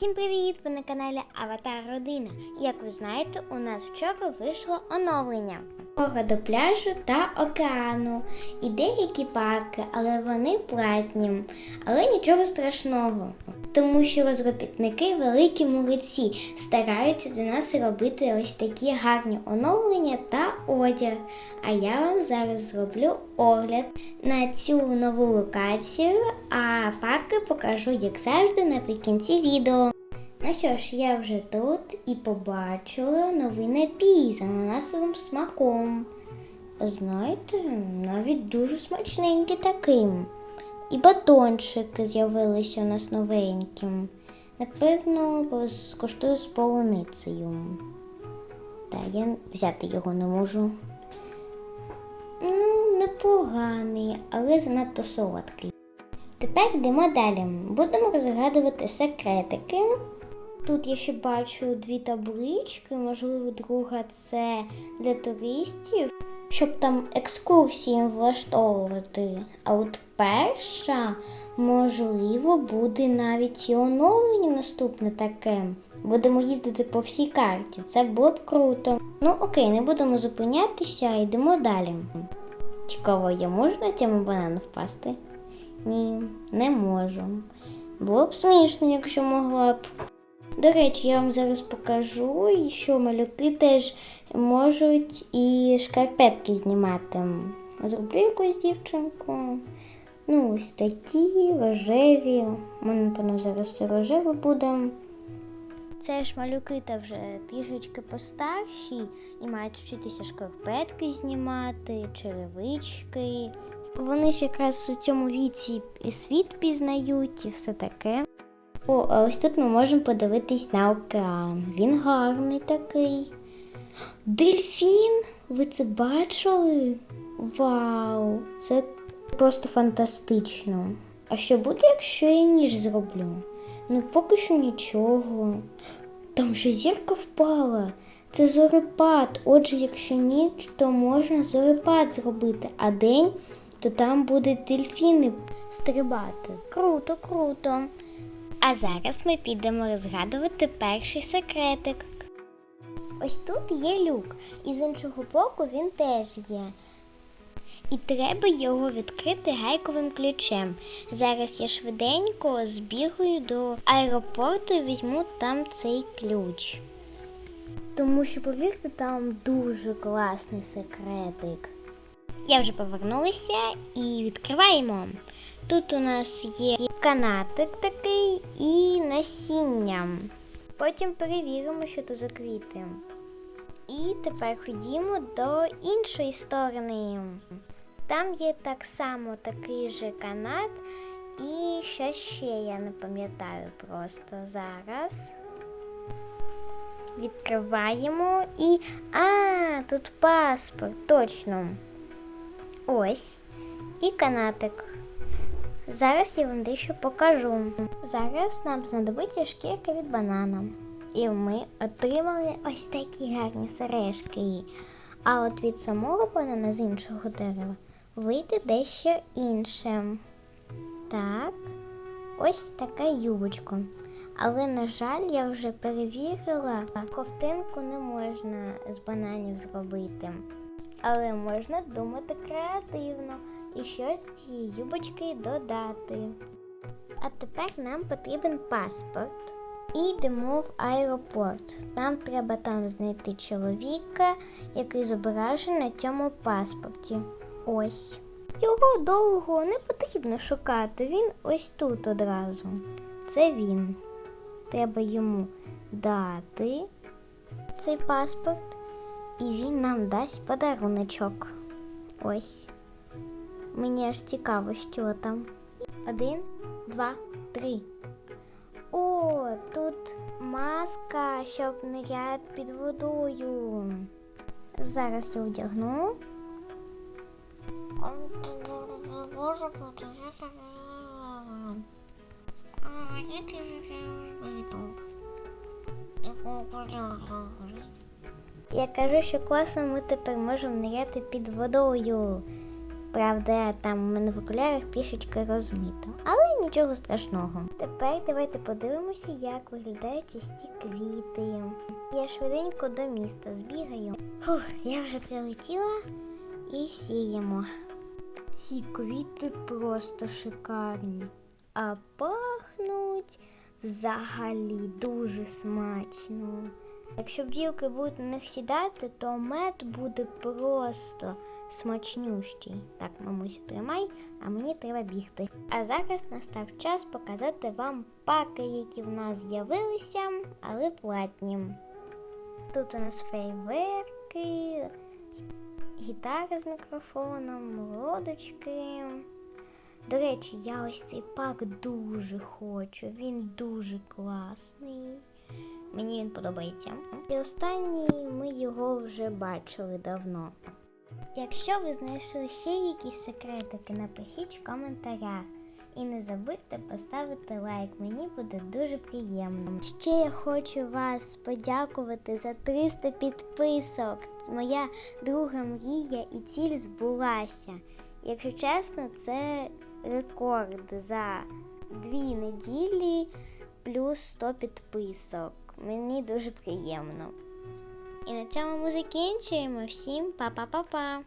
Всім привіт! Ви на каналі Аватар Родина. Як ви знаєте, у нас вчора вийшло оновлення. До пляжу та океану. І деякі парки, але вони платні. Але нічого страшного. Тому що розробітники великі молодці стараються для нас робити ось такі гарні оновлення та одяг. А я вам зараз зроблю огляд на цю нову локацію, а парки покажу, як завжди, наприкінці відео. Ну що ж, я вже тут і побачила новий напій з ананасовим смаком. Знаєте, навіть дуже смачненький таким. І батончики з'явилися у нас новеньким. Напевно, скуштую з полуницею. Та я взяти його не можу. Ну, непоганий, але занадто солодкий. Тепер йдемо далі. Будемо розгадувати секретики. Тут я ще бачу дві таблички, можливо, друга це для туристів, щоб там екскурсії влаштовувати. А от перша, можливо, буде навіть і оновлення наступне таке. Будемо їздити по всій карті. Це було б круто. Ну окей, не будемо зупинятися, йдемо далі. Цікаво, я можу на цьому банану впасти? Ні, не можу. Було б смішно, якщо могла б. До речі, я вам зараз покажу, що малюки теж можуть і шкарпетки знімати. Зроблю якусь дівчинку. Ну, ось такі рожеві. Мене, напевно, зараз все рожеве буде. Це ж малюки та вже трішечки постарші і мають вчитися шкарпетки знімати, черевички. Вони ж якраз у цьому віці і світ пізнають, і все таке. О, а ось тут ми можемо подивитись на океан. Він гарний такий. Дельфін! Ви це бачили? Вау! Це просто фантастично. А що буде, якщо я ніж зроблю? Ну, поки що нічого. Там же зірка впала. Це зорепад. Отже, якщо ніч, то можна зорепад зробити, а день, то там будуть дельфіни стрибати. Круто, круто. А зараз ми підемо розгадувати перший секретик. Ось тут є люк, і з іншого боку він теж є. І треба його відкрити гайковим ключем. Зараз я швиденько збігаю до аеропорту і візьму там цей ключ. Тому що, повірте, там дуже класний секретик. Я вже повернулася і відкриваємо. Тут у нас є канатик такий і насіння. Потім перевіримо, що тут за квіти. І тепер ходімо до іншої сторони. Там є так само такий же канат і що ще я не пам'ятаю просто зараз. Відкриваємо і. А, тут паспорт, точно. Ось. І канатик. Зараз я вам дещо покажу. Зараз нам знадобиться шкірка від банана. І ми отримали ось такі гарні сережки. А от від самого банана з іншого дерева вийде дещо інше. Так, ось така юбочка. Але, на жаль, я вже перевірила, ковтинку не можна з бананів зробити. Але можна думати креативно і щось цієї юбочки додати. А тепер нам потрібен паспорт. І йдемо в аеропорт. Нам треба там знайти чоловіка, який зображений на цьому паспорті. Ось. Його довго не потрібно шукати. Він ось тут одразу. Це він. Треба йому дати цей паспорт, і він нам дасть подаруночок. Ось. Мені аж цікаво, що там. Один, два, три. О, тут маска, щоб ниряти під водою. Зараз я одягну. Я кажу, що класно ми тепер можемо ниряти під водою. Правда, там у мене в окулярах трішечки розмито. Але нічого страшного. Тепер давайте подивимося, як виглядають ось ці квіти. Я швиденько до міста збігаю. Фух, я вже прилетіла і сіємо. Ці квіти просто шикарні, а пахнуть взагалі дуже смачно. Якщо бджілки будуть на них сідати, то мед буде просто смачнющий. Так, мамусю, тримай, а мені треба бігти. А зараз настав час показати вам паки, які в нас з'явилися, але платні. Тут у нас фейверки, гітара з мікрофоном, лодочки. До речі, я ось цей пак дуже хочу. Він дуже класний. Мені він подобається. І останній ми його вже бачили давно. Якщо ви знайшли ще якісь секретики, напишіть в коментарях. І не забудьте поставити лайк, мені буде дуже приємно. Ще я хочу вас подякувати за 300 підписок. Моя друга мрія і ціль збулася. Якщо чесно, це рекорд за дві неділі плюс 100 підписок. Мені дуже приємно. І на цьому ми закінчуємо. Всім па-па-па-па!